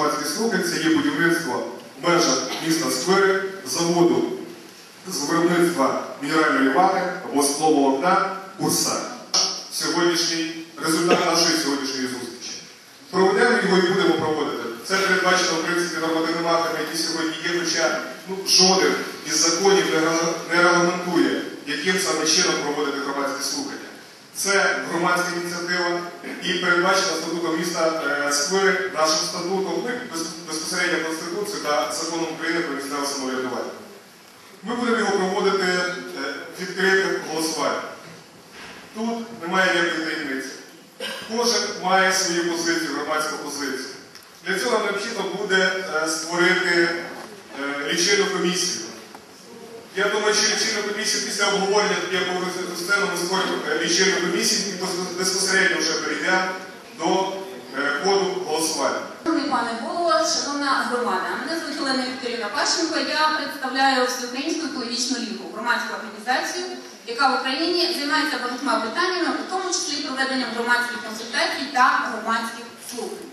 Громадський слухань це є будівництво в межах міста Сквери заводу з виробництва мінеральної вати або скловолокна Урса. Сьогоднішній результат нашої сьогоднішньої зустрічі. Проведемо його і будемо проводити. Це передбачено в принципі нормативними актами, які сьогодні є, хоча ну, жоден із законів не регламентує, яким саме чином проводити громадські слухання. Це громадська ініціатива і передбачена статутом міста е, Сквири, нашим статутом, ну, безпосередньо Конституцією та законом України про місцеве самоврядування. Ми будемо його проводити е, відкритим голосуванням. Тут немає ніякої таємниці. Кожен має свою позицію, громадську позицію. Для цього необхідно буде е, створити лічильну комісію. Я думаю, що лічильну комісію після обговорення, тоді я повернуся до сцену, ми створимо е, лічильну комісію і без- безпосередньо вже перейдемо до е, ходу голосування. Шановний пане голово, шановна громада, мене звуть Олена Вікторівна Пащенко. Я представляю Всеукраїнську екологічну лігу, громадську організацію, яка в Україні займається багатьма питаннями, у тому числі проведенням громадських консультацій та громадських слухань.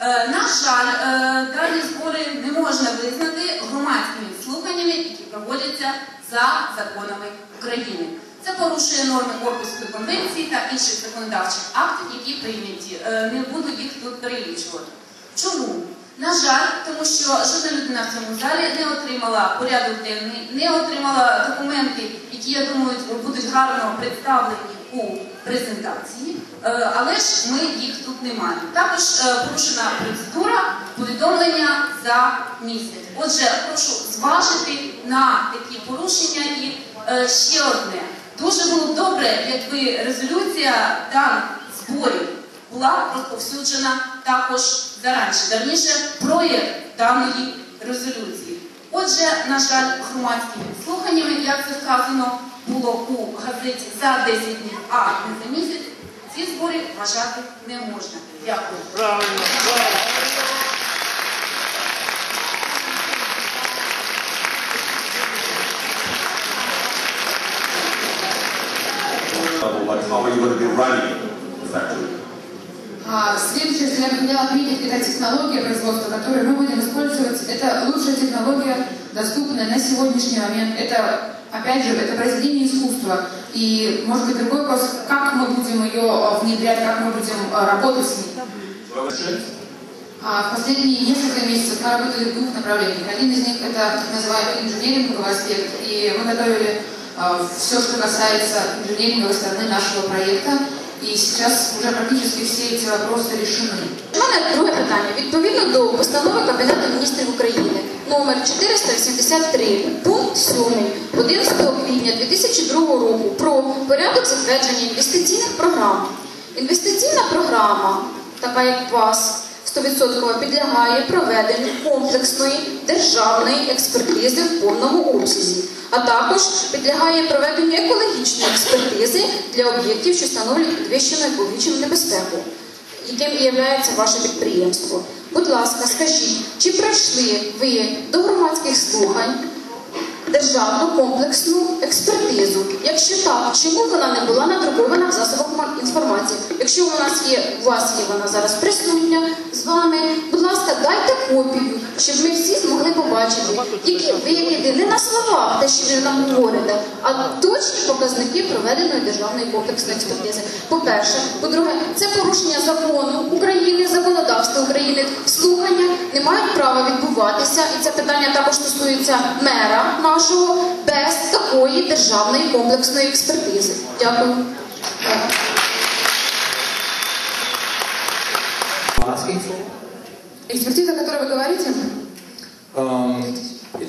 Е, на жаль, е, дані збори не можна визнати громадськими слуханнями, які проводяться за законами України. Це порушує норми Оркуської конвенції та інших законодавчих актів, які прийняті. Е, Не буду їх тут перелічувати. Чому? На жаль, тому що жодна людина в цьому залі не отримала порядок денний, не отримала документи, які, я думаю, будуть гарно представлені у презентації, Е, але ж ми їх тут не маємо. Також е, порушена процедура повідомлення за місяць. Отже, прошу зважити на такі порушення і е, ще одне. Дуже було добре, якби резолюція даних зборів була розповсюджена також зараніше, давніше проєкт даної резолюції. Отже, на жаль, громадськими слуханнями, як це сказано було у газеті за 10 днів, а не за місяць, ці збори вважати не можна. Дякую. Правильно, правильно. Like, how are you going to be running the factory? А следующее, что я бы хотела отметить, это технология производства, которую мы будем использовать. Это лучшая технология, доступная на сегодняшний момент. Это, опять же, это произведение искусства. И, может быть, другой вопрос, как мы будем ее э, внедрять, как мы будем э, работать с ней. А в последние несколько месяцев мы работали в двух направлениях. Один из них это так называемый инженеринговый аспект. И мы готовили все, что касается инженеринговой стороны нашего проекта. И сейчас уже практически все эти вопросы решены. У мене друге питання. Відповідно до постанови Кабінету міністрів України номер 483, пункт 7, 11 квітня 2002 року про порядок затвердження інвестиційних програм. Інвестиційна програма, така як у вас, 100% підлягає проведенню комплексної державної експертизи в повному обсязі, а також підлягає проведенню екологічної експертизи для об'єктів, що становлять підвищену екологічну небезпеку яким і є ваше підприємство. Будь ласка, скажіть, чи пройшли ви до громадських слухань державну комплексну експертизу? Якщо так, чому вона не була надрукована в засобах інформації? Якщо у нас є, у вас є вона зараз присутня з вами, будь ласка, дайте копію, щоб ми всі змогли побачити, які виявити не на словах, те, що ви нам говорите, а точні показники проведеної державної комплексної експертизи. По-перше, по-друге, це порушення закону України, законодавства України. Права відбуватися, і це питання також стосується мера нашого без такої державної комплексної експертизи. Дякую. asking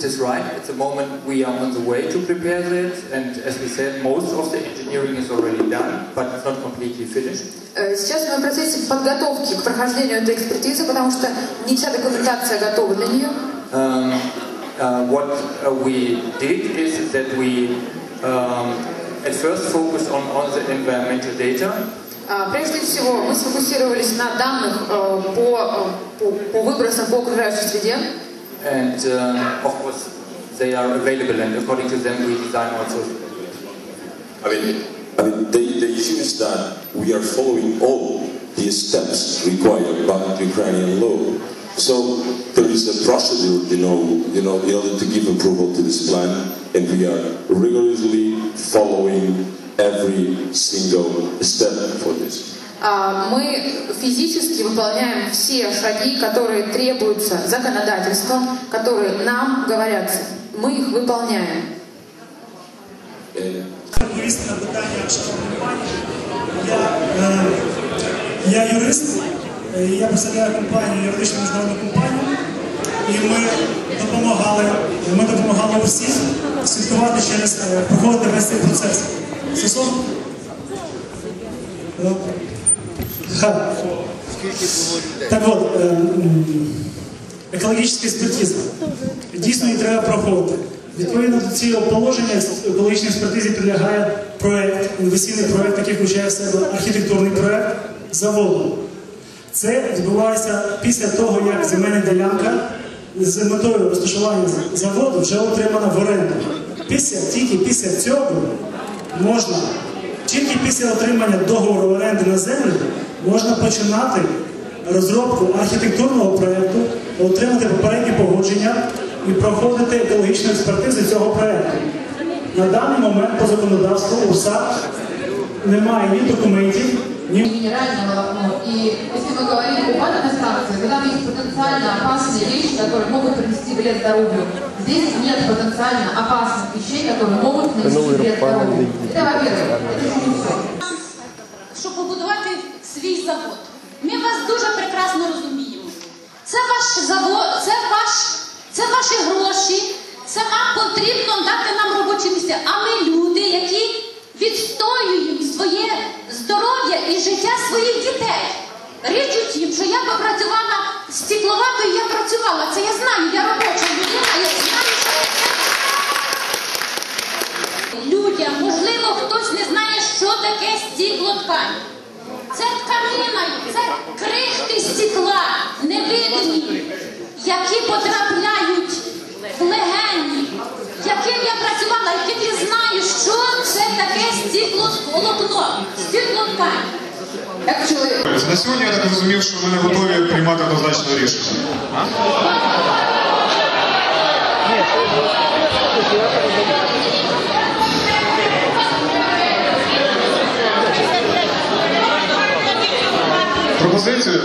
is right. At the moment, we are on the way to prepare that, and as we said, most of the engineering is already done, but it's not completely finished. э, сейчас мы в процессе подготовки к прохождению этой экспертизы, потому что не вся документация готова для нее. Um, uh, what uh, we did is that we um, at first focused on, on the environmental data, А, Прежде всего, мы сфокусировались на данных э, по, э, по, по выбросам по окружающей среде. and um, of course, they are available, and according to them, we design also I mean, I mean the, the issue is that we are following all the steps required by Ukrainian law. So there is a procedure, you know, you know, in order to give approval to this plan, and we are rigorously following every single step for this. А, Мы физически выполняем все шаги, которые требуются законодательством, которые нам говорятся. Мы их выполняем. And Відповісти на питання шановної пані. Я, е, я юрист, е, я представляю компанію, юридичну міжнародну компанію, і ми допомагали, ми допомагали усім слідкувати через, е, проходити весь цей процес. Стосовно... так от, е, м, екологічна експертиза. Дійсно її треба проходити. Відповідно до цього положення екологічній експертизі підлягає проект, інвестиційний проект, який включає в себе архітектурний проект заводу. Це відбувається після того, як земельна ділянка з метою розташування заводу вже отримана в оренду. Після, тільки після цього можна, тільки після отримання договору оренди на землю можна починати розробку архітектурного проєкту, отримати попереднє погодження і проходити екологічну експертизу цього проєкту. На даний момент по законодавству УСА немає ні документів, ні минеральное волокно. И если мы говорим об атомной станции, то там есть потенциально опасные вещи, которые могут принести вред здоровью. Здесь нет потенциально опасных вещей, которые могут нанести вред здоровью. Это во-первых. Это еще не все. свій завод. Ми вас дуже прекрасно розуміємо. Це ваш завод, це ваш, це ваші гроші, це вам потрібно дати нам робочі місця. А ми люди, які відстоюємо своє здоров'я і життя своїх дітей. Річ у тім, що я попрацювала стекловатою, я працювала. Це я знаю, я робоча людина, я знаю, що це людям, можливо, хтось не знає, що таке стіклоткань. Це тканина, це крихти стекла, невидимі, які потрапляють в легені, яким я працювала, яким я знаю, що це таке стекловолокно, стеклоткань. Как человек, На сьогодні я так зрозумів, що ви не готові приймати однозначне рішення. Пропозицію?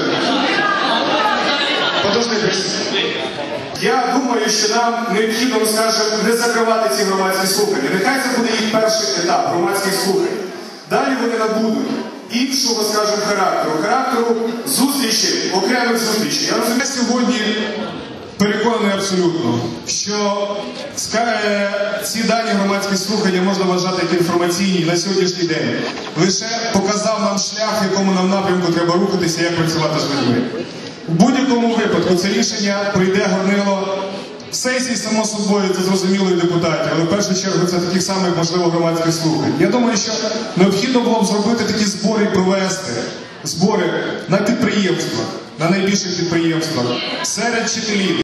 Подожди. Я думаю, що нам необхідно, ну, скажімо, не закривати ці громадські слухання. Нехай це буде їх перший етап громадських слухань. Далі вони набудуть іншого, скажімо, характеру, характеру зустрічей, окремих зустрічей. Я розумію, сьогодні переконаний абсолютно, що е, ці дані громадські слухання можна вважати як інформаційні на сьогоднішній день. Лише показав нам шлях, в якому нам напрямку треба рухатися, як працювати з людьми. У будь-якому випадку це рішення прийде горнило сесії, само собою, це зрозуміло і депутатів, але в першу чергу це таких самих, можливо, громадських слухань. Я думаю, що необхідно було б зробити такі збори і провести збори на підприємствах, на найбільших підприємствах, серед вчителів.